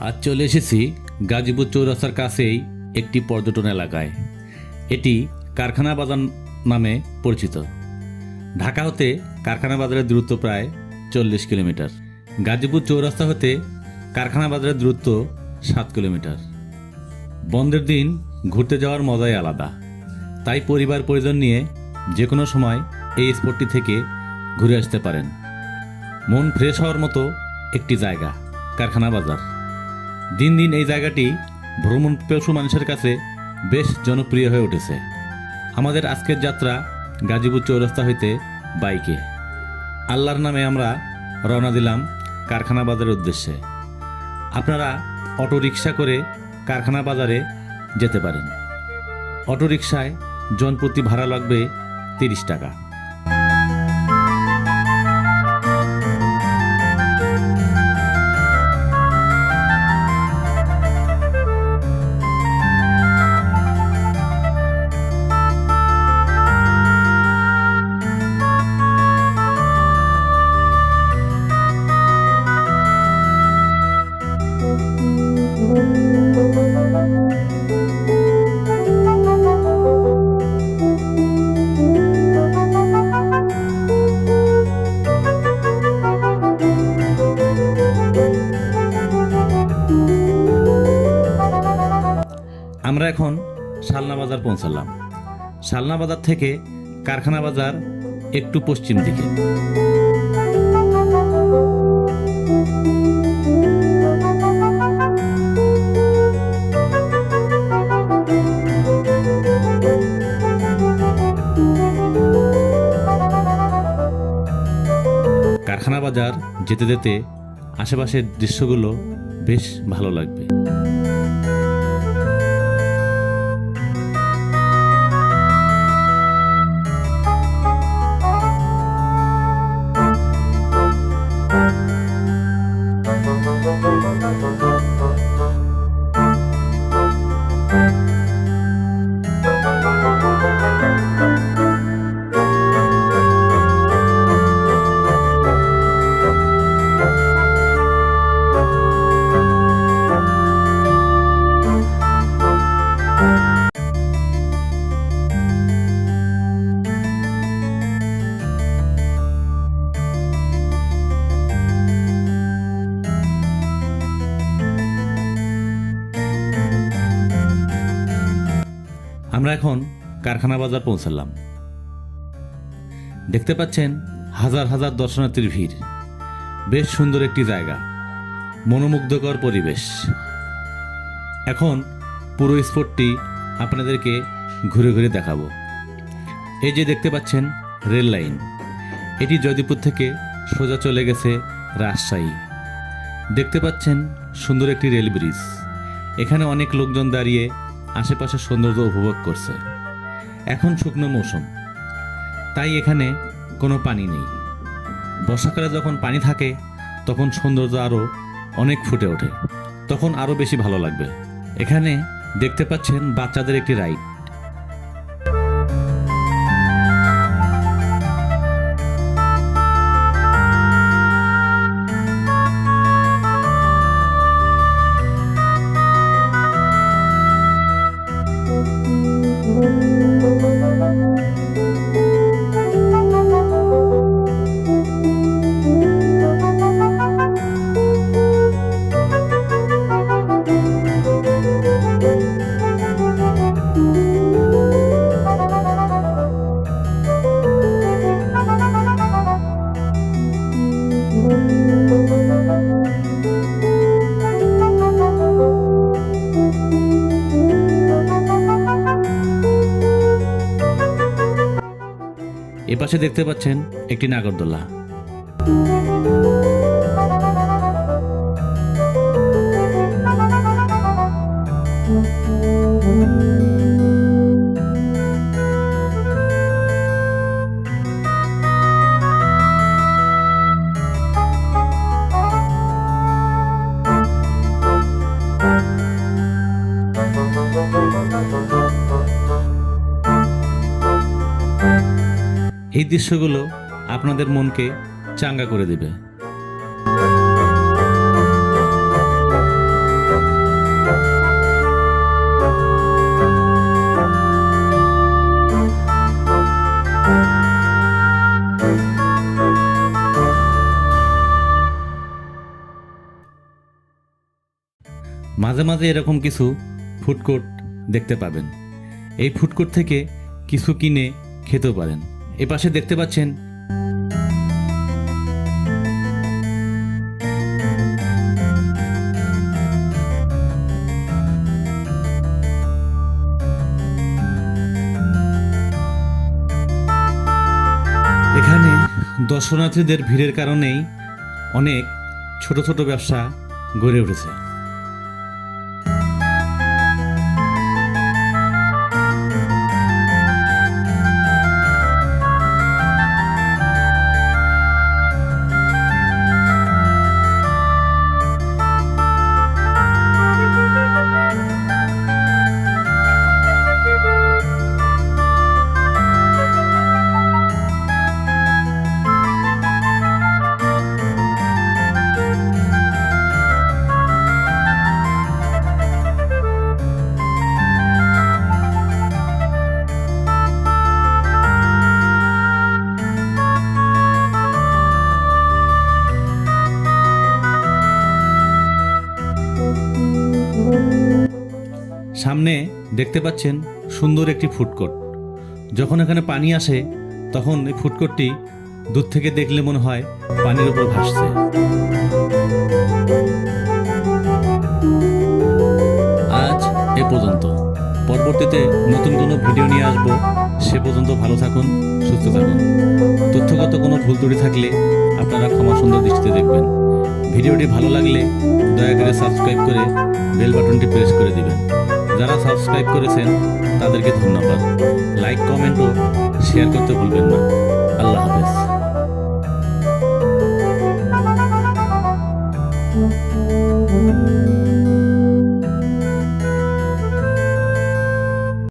আজ চলে এসেছি গাজীপুর চৌরাস্তার কাছেই একটি পর্যটন এলাকায়। এটি কারখানা বাজার নামে পরিচিত। ঢাকা হতে কারখানা বাজারের দূরত্ব প্রায় চল্লিশ কিলোমিটার। গাজীপুর চৌরাস্তা হতে কারখানা বাজারের দূরত্ব সাত কিলোমিটার। বন্ধের দিন ঘুরতে যাওয়ার মজাই আলাদা। তাই পরিবার পরিজন নিয়ে যে কোনো সময় এই স্পটটি থেকে ঘুরে আসতে পারেন। মন ফ্রেশ হওয়ার মতো একটি জায়গা, কারখানা বাজার। দিন দিন এই জায়গাটি ভ্রমণ পেশু মানুষের কাছে বেশ জনপ্রিয় হয়ে উঠেছে। আমাদের আজকের যাত্রা গাজীপুর চৌরাস্তা হইতে বাইকে। আল্লাহর নামে আমরা রওনা দিলাম কারখানা বাজারের উদ্দেশ্যে। আপনারা অটো রিক্সা করে কারখানা বাজারে যেতে পারেন। অটো রিক্সায় জনপ্রতি ভাড়া লাগবে তিরিশ টাকা। পৌঁছালাম শালনা বাজার থেকে কারখানা বাজার একটু পশ্চিম দিকে। কারখানা বাজার যেতে যেতে আশেপাশের দৃশ্যগুলো বেশ ভালো লাগবে। Bye. আমরা এখন কারখানা বাজার পৌঁছালাম। দেখতে পাচ্ছেন হাজার হাজার দর্শনার্থীর ভিড়। বেশ সুন্দর একটি জায়গা। মনোমুগ্ধকর পরিবেশ। এখন পুরো স্পটটি আপনাদেরকে ঘুরে ঘুরে দেখাবো। এই যে দেখতে পাচ্ছেন রেল লাইন। এটি জয়দীপুর থেকে সোজা চলে গেছে রাজশাহী। দেখতে পাচ্ছেন সুন্দর একটি রেল ব্রিজ। এখানে অনেক লোকজন দাঁড়িয়ে আশেপাশের সৌন্দর্য উপভোগ করছে। এখন শুকনো মৌসুম। তাই এখানে কোনো পানি নেই। বর্ষাকালে যখন পানি থাকে, তখন সৌন্দর্য আরও অনেক ফুটে ওঠে। তখন আরও বেশি ভালো লাগবে। এখানে দেখতে পাচ্ছেন বাচ্চাদের একটি রাইড। এপাশে দেখতে পাচ্ছেন একটি নাগরদোলা। এই দৃশ্যগুলো আপনাদের মনকে চাঙ্গা করে দেবে। মাঝে মাঝে এরকম কিছু ফুডকোর্ট দেখতে পাবেন। এই ফুডকোর্ট থেকে কিছু কিনে খেতেও পারেন। এ পাশে দেখতে পাচ্ছেন। এখানে দর্শনার্থীদের ভিড়ের কারণেই অনেক ছোট ছোট ব্যবসা গড়ে উঠেছে। সামনে দেখতে পাচ্ছেন সুন্দর একটি ফুডকোর্ট। যখন এখানে পানি আসে, তখন এই ফুডকোর্টটি দূর থেকে দেখলে মনে হয় পানির উপর ভাসছে। আজ এ পর্যন্ত। পরবর্তীতে নতুন কোনো ভিডিও নিয়ে আসব। সে পর্যন্ত ভালো থাকুন, সুস্থ থাকুন। তথ্যগত কোনো ভুল ত্রুটি থাকলে আপনারা ক্ষমা সুন্দর দৃষ্টিতে দেখবেন। ভিডিওটি ভালো লাগলে দয়া করে সাবস্ক্রাইব করে বেল বাটনটি প্রেস করে দিবেন। যারা সাবস্ক্রাইব করেছেন তাদেরকে ধন্যবাদ। লাইক কমেন্ট ও শেয়ার করতে ভুলবেন না।